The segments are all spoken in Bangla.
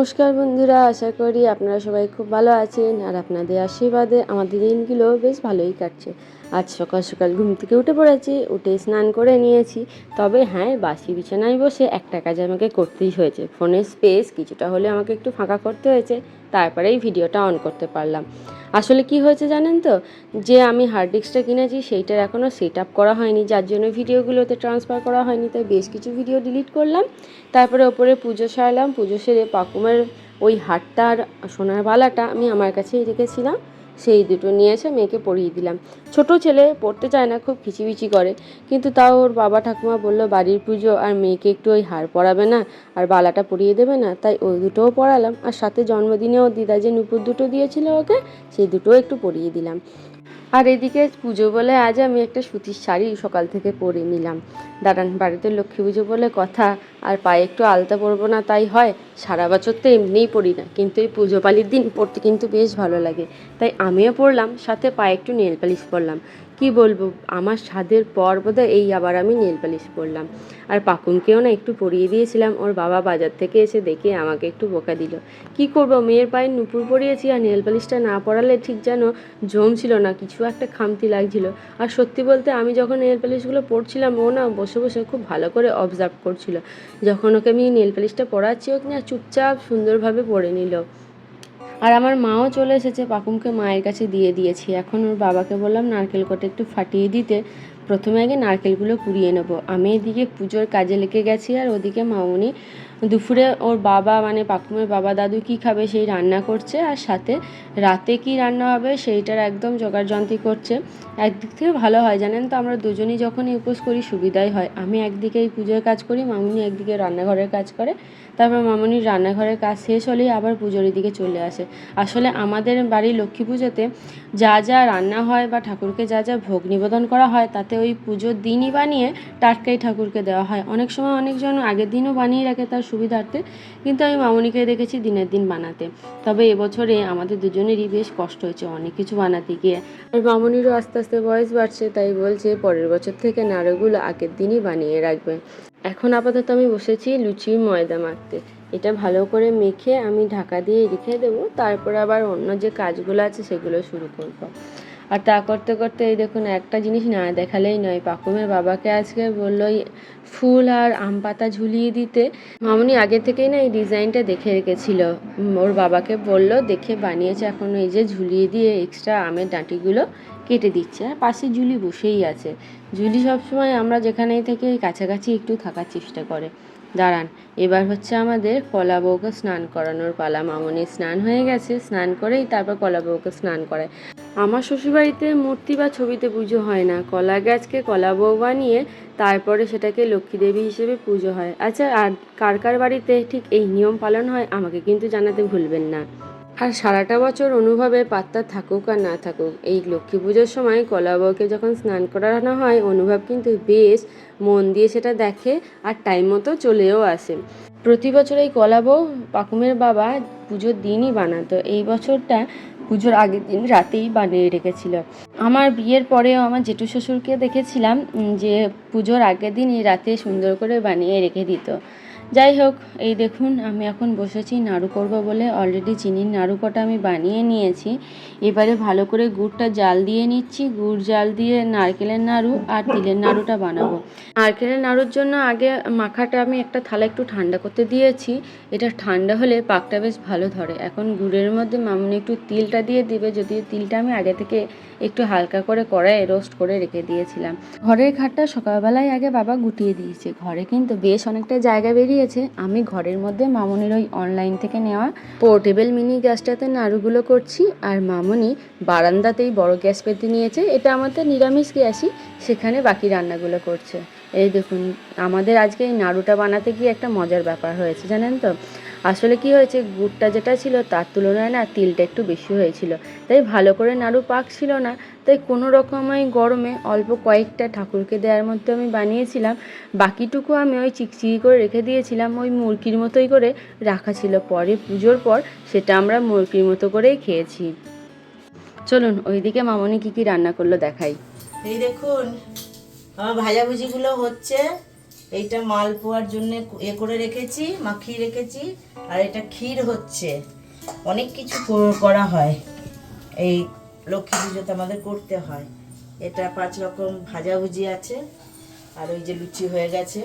নমস্কার বন্ধুরা, আশা করি আপনারা সবাই খুব ভালো আছেন আর আপনাদের আশীর্বাদে আমাদের দিনগুলো বেশ ভালোই কাটছে। আজ সকাল সকাল ঘুম থেকে উঠে পড়েছি, উঠে স্নান করে নিয়েছি। তবে হ্যাঁ বাসি বিছানায় বসে একটা কাজ আমাকে করতেই হয়েছে। ফোনের স্পেস, কিছুটা হলে আমাকে একটু ফাঁকা করতে হয়েছে, তারপরেই ভিডিওটা অন করতে পারলাম। আসলে কি হয়েছে জানেন তো? যে আমি হার্ড ডিস্কটা কিনেছি, সেইটার এখনও সেট আপ করা হয়নি। যার জন্য ভিডিওগুলোতে ট্রান্সফার করা হয়নি, তাই বেশ কিছু ভিডিও ডিলিট করলাম। তারপরে ওপরে পুজো সারলাম। পুজো সেরে পাকুমের ওই হারটা আর সোনার বালাটা আমি আমার কাছেই রেখেছিলাম। সেই দুটো নিয়ে এসে মেয়েকে পরিয়ে দিলাম। ছোট ছেলে পড়তে চায় না, খুব খিচিবিচি করে। কিন্তু তাও ওর বাবা ঠাকুমা বলল, বাড়ির পুজো আর মেয়েকে একটু ওই হার পরাবে না, আর বালাটা পরিয়ে দেবে না। তাই ওই দুটোও পড়ালাম আর সাথে জন্মদিনেও দিদা যে নুপুর দুটো দিয়েছিল ওকে, সেই দুটোও একটু পরিয়ে দিলাম। আর এদিকে পুজো বলে আজ আমি একটা সুতির শাড়ি সকাল থেকে পরে নিলাম। দাঁড়ান বাড়িতে লক্ষ্মী পুজো বলে কথা, আর পায়ে একটু আলতা পরবো না তাই হয়, সারা বছর তো এমনিই পরি না, কিন্তু এই পুজো পালির দিন পরতে কিন্তু বেশ ভালো লাগে। তাই আমিও পরলাম, সাথে পায়ে একটু নেল পালিশ পরলাম কি বলব, আমার স্বাদের পর বোধহয় এই আবার আমি নেল পালিশ পরলাম। আর পাকুনকেও না একটু পরিয়ে দিয়েছিলাম, ওর বাবা বাজার থেকে এসে দেখে আমাকে একটু বোকা দিল। কি করব, মেয়ের পায়ে নুপুর পরিয়েছি আর নেল পালিশটা না পরালে ঠিক যেন জমছিল না, কিছু একটা খামতি লাগছিল। আর সত্যি বলতে আমি যখন নেল পালিশগুলো পরছিলাম, ও না বসে বসে খুব ভালো করে অবজার্ভ করছিল। যখন ওকে আমি নেল পালিশটা পরাচ্ছি, ও না চুপচাপ সুন্দরভাবে পরে নিল। আর আমার মাও চলে এসেছে, পাকুমকে মায়ের কাছে দিয়ে দিয়েছি। এখন ওর বাবাকে বললাম, নারকেল কটা একটু ফাটিয়ে দিতে। প্রথমে আগে নারকেলগুলো কুড়িয়ে নেব। আমি এদিকে পুজোর কাজে লেগে গেছি আর ওদিকে মামুনি দুপুরে ওর বাবা মানে পাকুমের বাবা দাদু কি খাবে সেই রান্না করছে আর সাথে রাতে কি রান্না হবে সেইটার একদম জোগাড়যন্ত্রী করছে। একদিক থেকে ভালো হয়, জানেন তো? আমরা দুজনেই যখনই উপোস করি সুবিধাই হয়। আমি একদিকে এই পুজোর কাজ করি, মামুনি একদিকে রান্নাঘরের কাজ করে। তারপর মামুনির রান্নাঘরের কাজ শেষ হলেই আবার পুজোর দিকে চলে আসে। আসলে আমাদের বাড়ির লক্ষ্মী পুজোতে যা যা রান্না হয় বা ঠাকুরকে যা যা ভোগ নিবেদন করা হয়, তাতে ওই পুজোর দিনই বানিয়ে টাটকাই ঠাকুরকে দেওয়া হয়। অনেক সময় অনেকজন আগের দিনও বানিয়ে রাখে, তার সুবিধার্থে, কিন্তু আমি মামুনিকে দেখেছি দিনের দিন বানাতে। তবে এবছরে আমাদের দুজনেরই বেশ কষ্ট হয়েছে অনেক কিছু বানাতে গিয়ে। আর মামুনিরও আস্তে আস্তে বয়স বাড়ছে, তাই বলছে পরের বছর থেকে নাড়ুগুলো আগের দিনই বানিয়ে রাখবে। এখন আপাতত আমি বসেছি লুচি ময়দা মাখতে। এটা ভালো করে মেখে আমি ঢাকা দিয়ে রেখে দেবো, তারপর আবার অন্য যে কাজগুলো আছে সেগুলো শুরু করব। আর তা করতে করতে এই দেখুন একটা জিনিস না দেখালেই নয়। পাকুমের বাবাকে আজকে বলল ফুল আর আম পাতা ঝুলিয়ে দিতে। মামনি আগে থেকেই না এই ডিজাইনটা দেখে রেখেছিল। ওর বাবাকে বলল, দেখে বানিয়েছে এখন, এই যে ঝুলিয়ে দিয়ে এক্সট্রা আমের ডাঁটিগুলো কেটে দিচ্ছে, আর পাশে জুলি বসেই আছে। জুলি সবসময় আমরা যেখানেই থেকে কাছাকাছি একটু থাকার চেষ্টা করে। দাঁড়ান, এবার হচ্ছে আমাদের কলা বউকে স্নান করানোর পালা। মামনি স্নান হয়ে গেছে, স্নান করেই তারপর কলা বউকে স্নান করায়। আমার শ্বশুরবাড়িতে মূর্তি বা ছবিতে পুজো হয় না। কলা গাছকে কলা বউ বানিয়ে তারপরে সেটাকে লক্ষ্মী দেবী হিসেবে পুজো হয়। আচ্ছা আর কার কার বাড়িতে ঠিক এই নিয়ম পালন হয়, আমাকে কিন্তু জানাতে ভুলবেন না। আর সারাটা বছর অনুভবে পাত্তা থাকুক আর না থাকুক, এই লক্ষ্মী পুজোর সময় কলা বউকে যখন স্নান করানো হয়, অনুভব কিন্তু বেশ মন দিয়ে সেটা দেখে আর টাইম মতো চলেও আসে। প্রতি বছর এই কলা বউ পাকুমের বাবা পুজোর দিনই বানাতো এই বছরটা পুজোর আগের দিন রাতেই বানিয়ে রেখেছিল। আমার বিয়ের পরেও আমার জেঠু শ্বশুরকে দেখেছিলাম যে পুজোর আগের দিনই রাতে সুন্দর করে বানিয়ে রেখে দিত। যাই হোক, এই দেখুন, আমি এখন বসেছি নাড়ু করব বলে। অলরেডি চিনির নাড়ু কটা আমি বানিয়ে নিয়েছি। এবারে ভালো করে গুড়টা জাল দিয়ে নিচ্ছি। গুড় জাল দিয়ে নারকেলের নাড়ু আর তিলের নাড়ুটা বানাবো। নারকেলের নাড়ুর জন্য আগে মাখাটা আমি একটা থালা একটু ঠান্ডা করতে দিয়েছি। এটা ঠান্ডা হলে পাকটা বেশ ভালো ধরে। এখন গুড়ের মধ্যে মামুনি একটু তিলটা দিয়ে দিবে। যদিও তিলটা আমি আগে থেকে একটু হালকা করে কড়াইয়ে রোস্ট করে রেখে দিয়েছিলাম। ঘরের খাটটা সকালবেলায় আগে বাবা গুটিয়ে দিয়েছে। ঘরে কিন্তু বেশ অনেকটা জায়গা বেরিয়েছে আমি ঘরের মধ্যে মামনির ওই অনলাইন থেকে নেওয়া পোর্টেবল মিনি গ্যাসটাতে নাড়ুগুলো করছি, আর মামনি বারান্দাতেই বড় গ্যাস পেতে নিয়েছে। এটা আমাদের নিরামিষ গ্যাসই, সেখানে বাকি রান্নাগুলো করছে। এই দেখুন, আমাদের আজকে এই নাড়ুটা বানাতে গিয়ে একটা মজার ব্যাপার হয়েছে, জানেন তো? আসলে কি হয়েছে, গুড়টা যেটা ছিল তার তুলনায় না তিলটা একটু বেশি হয়েছিল। তাই ভালো করে নাড়ু পাক ছিল না, তাই কোনো রকম ওই গরমে অল্প কয়েকটা ঠাকুরকে দেওয়ার মধ্যে আমি বানিয়েছিলাম। বাকিটুকু আমি ওই চিকচিকি করে রেখে দিয়েছিলাম, ওই মুরগির মতোই করে রাখা ছিল। পরে পুজোর পর সেটা আমরা মুরগির মতো করেই খেয়েছি। চলুন, ওইদিকে মামনি কি কি রান্না করল দেখাই। এই দেখুন আমার ভাজাভুজিগুলো হচ্ছে এইটা মালপোয়ার জন্য এ করে রেখেছি, মাখিয়ে রেখেছি, আর এটা ক্ষীর হচ্ছে। অনেক কিছু করা হয়। এই লক্ষ্মী পুজোতে আমাদের করতে হয়। এটা পাঁচ রকম ভাজাভুজি আছে, আর ওই যে লুচি হয়ে গেছে।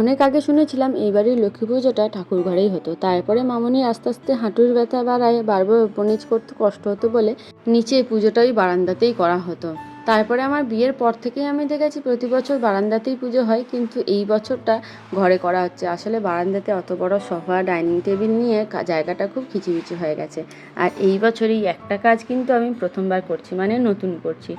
অনেক আগে শুনেছিলাম এই বাড়ির লক্ষ্মী পুজোটা ঠাকুর ঘরেই হতো। তারপরে মামনি আস্তে আস্তে হাঁটুর ব্যথা বাড়ায়, বারবার উপনিজ করতে কষ্ট হতো বলে নিচে পুজোটা ওই বারান্দাতেই করা হতো। তারপরে আমার বিয়ের পর থেকেই আমি দেখেছি প্রতি বছর বারান্দাতেই পুজো হয়, কিন্তু এই বছরটা ঘরে করা হচ্ছে। আসলে বারান্দাতে অত বড় সোফা, ডাইনিং টেবিল নিয়ে জায়গাটা খুব খিচিবিচি হয়ে গেছে। আর এই বছর এই একটা কাজ কিন্তু আমি প্রথমবার করছি মানে নতুন করছি।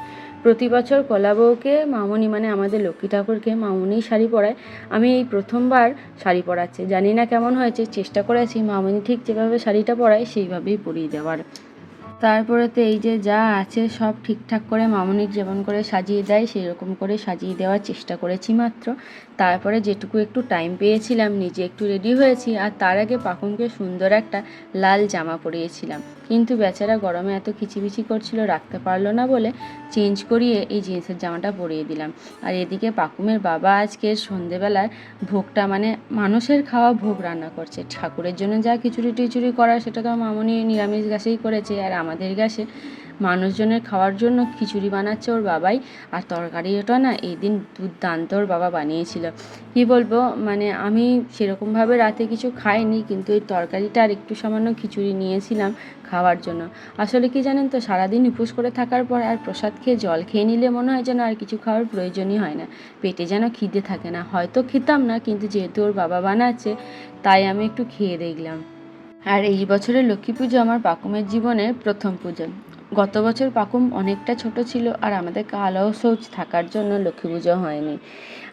প্রতি বছর কলা বউকে, মামনি মানে আমাদের লক্ষ্মী ঠাকুরকে মামনি শাড়ি পরায়, আমি এই প্রথমবার শাড়ি পরাচ্ছি। জানি না কেমন হয়েছে, চেষ্টা করেছি, মামনি ঠিক যেভাবে শাড়িটা পরায়, সেইভাবেই পরিয়ে দেওয়ার। তারপরে তো এই যে যা আছে সব ঠিকঠাক করে মামনির যেমন করে সাজিয়ে দেয় সেই রকম করে সাজিয়ে দেওয়ার চেষ্টা করেছি মাত্র। তারপরে যেটুকু একটু টাইম পেয়েছিলাম, নিজে একটু রেডি হয়েছি, আর তার আগে পাকুনকে সুন্দর একটা লাল জামা পরিয়েছিলাম। কিন্তু বেচারা গরমে এত খিচিবিচি করছিল, রাখতে পারল না বলে চেঞ্জ করিয়ে এই জিন্সের জামাটা পরিয়ে দিলাম। আর এদিকে পাকুমের বাবা আজকে সন্ধেবেলার ভোগটা মানে মানুষের খাওয়া ভোগ রান্না করছে। ঠাকুরের জন্য যা খিচুড়ি টিচুড়ি করার সেটা তো মামনি নিরামিষ গ্যাসেই করেছে, আর আমাদের গ্যাসে। মানুষজনের খাওয়ার জন্য খিচুড়ি বানাচ্ছে ওর বাবাই, আর তরকারিটা না এই দিন দুর্দান্ত ওর বাবা বানিয়েছিল। কি বলব মানে আমি সেরকমভাবে রাতে কিছু খাইনি, কিন্তু এই তরকারিটা আর একটু সামান্য খিচুড়ি নিয়েছিলাম খাওয়ার জন্য। আসলে কি জানেন তো, সারাদিন উপোস করে থাকার পর আর প্রসাদ খেয়ে জল খেয়ে নিলে মনে হয় যেন আর কিছু খাওয়ার প্রয়োজনই হয় না। পেটে যেন খিদে থাকে না। হয়তো খেতাম না, কিন্তু যেহেতু ওর বাবা বানাচ্ছে, তাই আমি একটু খেয়ে দেখলাম। আর এই বছরের লক্ষ্মী পুজো আমার পাকুমের জীবনের প্রথম পুজো। গত বছর পাকুম অনেকটা ছোট ছিল আর আমাদের কালো শৌচ থাকার জন্য লক্ষ্মী পুজো হয়নি।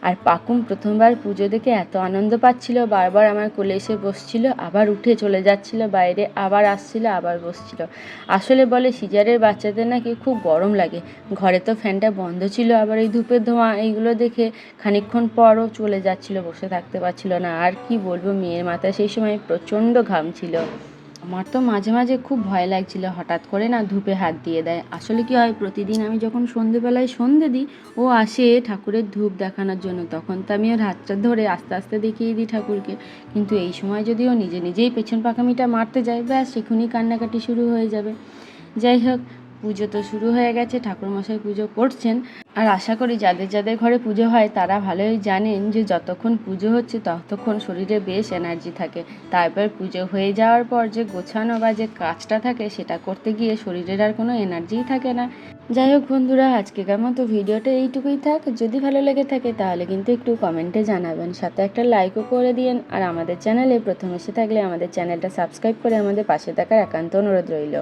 আর পাকুম প্রথমবার পুজো দেখে এত আনন্দ পাচ্ছিল, বারবার আমার কোলে এসে বসছিল, আবার উঠে চলে যাচ্ছিল, বাইরে আবার আসছিল, আবার বসছিল। আসলে বলে সিজারের বাচ্চাদের নাকি খুব গরম লাগে। ঘরে তো ফ্যানটা বন্ধ ছিল, আবার এই ধূপের ধোঁয়া এইগুলো দেখে খানিকক্ষণ পরও চলে যাচ্ছিল, বসে থাকতে পারছিল না। আর কি বলব, মেয়ের মাথায় সেই সময় প্রচণ্ড ঘাম ছিল। আমার তো মাঝে মাঝে খুব ভয় লাগছিল, হঠাৎ করে না ধূপে হাত দিয়ে দেয়। আসলে কি হয়, প্রতিদিন আমি যখন সন্ধেবেলায় সন্ধে দিই, ও আসে ঠাকুরের ধূপ দেখানোর জন্য, তখন তো আমি ওর হাতটা ধরে আস্তে আস্তে দেখিয়ে দিই ঠাকুরকে। কিন্তু এই সময় যদি ও নিজে নিজেই পেছন পাকামিটা মারতে যায়, ব্যাস সেখুনি কান্নাকাটি শুরু হয়ে যাবে। যাই হোক পুজো তো শুরু হয়ে গেছে, ঠাকুরমশাই পুজো করছেন। আর আশা করি যাদের যাদের ঘরে পুজো হয়, তারা ভালোই জানেন যে যতক্ষণ পুজো হচ্ছে, ততক্ষণ শরীরে বেশ এনার্জি থাকে। তারপর পুজো হয়ে যাওয়ার পর যে গোছানো বা যে কাজটা থাকে, সেটা করতে গিয়ে শরীরের আর কোনো এনার্জিই থাকে না। যাই হোক বন্ধুরা, আজকেকার মতো ভিডিওটা এইটুকুই থাক। যদি ভালো লেগে থাকে, তাহলে কিন্তু একটু কমেন্টে জানাবেন। সাথে একটা লাইকও করে দিন আর আমাদের চ্যানেলে প্রথম এসে থাকলে আমাদের চ্যানেলটা সাবস্ক্রাইব করে আমাদের পাশে থাকার একান্ত অনুরোধ রইল।